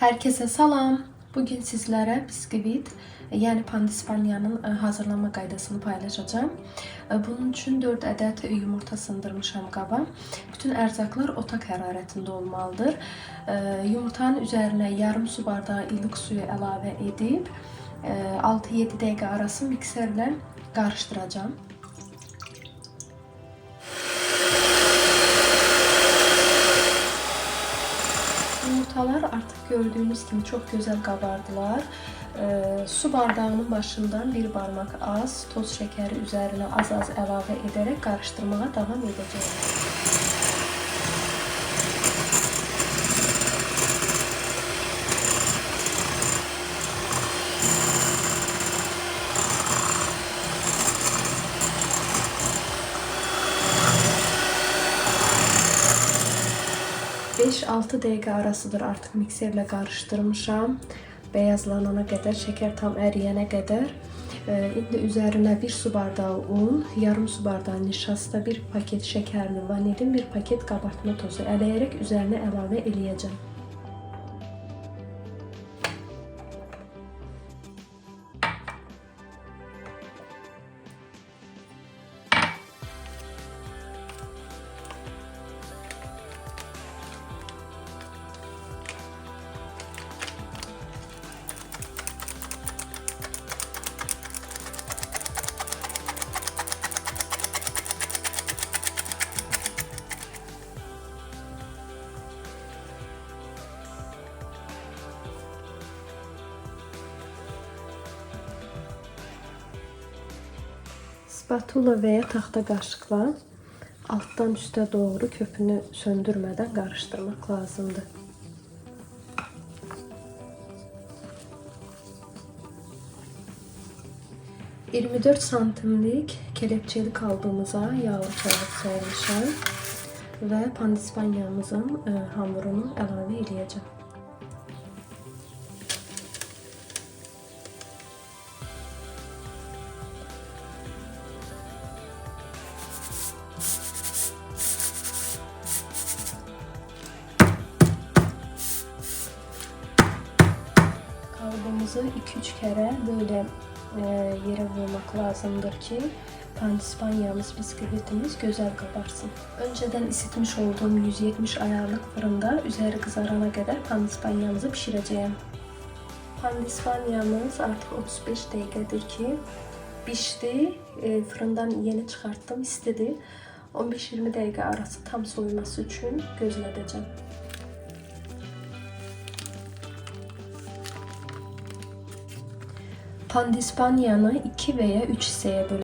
Herkese salam. Bugün sizlere bisküvit, yani pandispanyanın e, hazırlama qaydasını paylaşacağım. E, Bunun için 4 adet yumurta sındırmışam qaba. Bütün ərzaqlar otaq hərarətində olmalıdır. E, Yumurtanın üzerine yarım su bardağı ılık suyu əlavə edib e, 6-7 dəqiqə arası mikserlə qarışdıracağam. Yumurtalar artık gördüğünüz gibi çok güzel kabardılar. Ee, su bardağının başından bir parmak az toz şekeri üzerine az az əlavə ederek karıştırmaya devam edeceğim. ...5-6 dəqiqə arasıdır artıq mikserlə qarışdırmışam. Beyazlanana qədər, şeker tam əriyənə qədər. Ee, İndi üzərinə 1 su bardağı un, yarım su bardağı nişasta, 1 paket şekerli vanilin, 1 paket kabartma tozu eləyərək üzərinə əlavə eləyəcəm. Spatula veya tahta kaşıkla alttan üste doğru köpünü söndürmeden karıştırmak lazımdı. ...24 santimlik kelepçeli kalıbımıza yağlı kağıt sermişəm və pandispanyamızın e, hamurunu əlavə eləyəcəm. Kalıbımızı 2-3 kere böyle e, yere vurmak lazımdır ki pandispanyamız, bisküvitimiz güzel kabarsın. Önceden ısıtmış olduğum 170 ayarlık fırında üzeri kızarana kadar pandispanyamızı pişireceğim. Pandispanyamız artık 35 dakikadır ki pişti. E, fırından yeni çıkarttım istedi. 15-20 dakika arası tam soyması için gözledeceğim. Pandispanyanı 2 veya 3 hissəyə böləcəm.